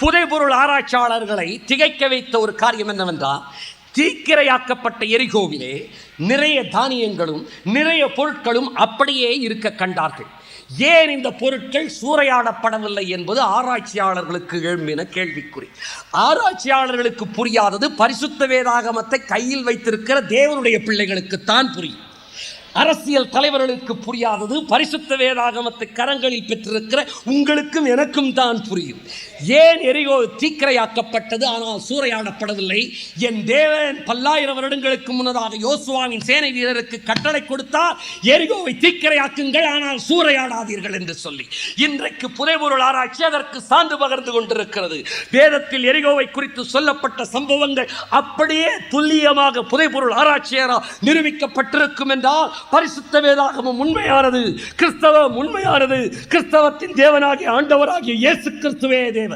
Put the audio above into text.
புதைபொருள் ஆராய்ச்சியாளர்களை திகைக்க வைத்த ஒரு காரியம் என்னவென்றால் தீக்கிரையாக்கப்பட்ட எரிகோவிலே நிறைய தானியங்களும் நிறைய பொருட்களும் அப்படியே இருக்க கண்டார்கள். ஏன் இந்த பொருட்கள் சூறையாடப்படவில்லை என்பது ஆராய்ச்சியாளர்களுக்கு எழும்பின கேள்விக்குறி. ஆராய்ச்சியாளர்களுக்கு புரியாதது பரிசுத்த வேதாகமத்தை கையில் வைத்திருக்கிற தேவனுடைய பிள்ளைகளுக்குத்தான் புரியும். அரசியல் தலைவர்களுக்கு புரியாதது பரிசுத்த வேதாகமத்தை கரங்களில் பெற்றிருக்கிற உங்களுக்கும் எனக்கும் தான் புரியும். ஏன் எரிகோ தீக்கிரையாக்கப்பட்டது? ஆனால் சூறையாடப்படவில்லை. என் தேவன் பல்லாயிரம் வருடங்களுக்கு முன்னதாக யோசுவாவின் சேனை வீரருக்கு கட்டளை கொடுத்தார். எரிகோவை தீக்கரையாக்குங்கள் ஆனால் சூறையாடாதீர்கள் என்று சொல்லி. இன்றைக்கு புதைபொருள் ஆராய்ச்சி அதற்கு சான்று பகர்ந்து கொண்டிருக்கிறது. வேதத்தில் எரிகோவை குறித்து சொல்லப்பட்ட சம்பவங்கள் அப்படியே துல்லியமாக புதைபொருள் ஆராய்ச்சியரால் நிரூபிக்கப்பட்டிருக்கும் என்றால் பரிசுத்த வேதாகமும் உண்மையானது கிறிஸ்தவம் உண்மையானது கிறிஸ்தவத்தின் தேவனாகிய ஆண்டவராகிய இயேசு கிறிஸ்துவே தேவன்.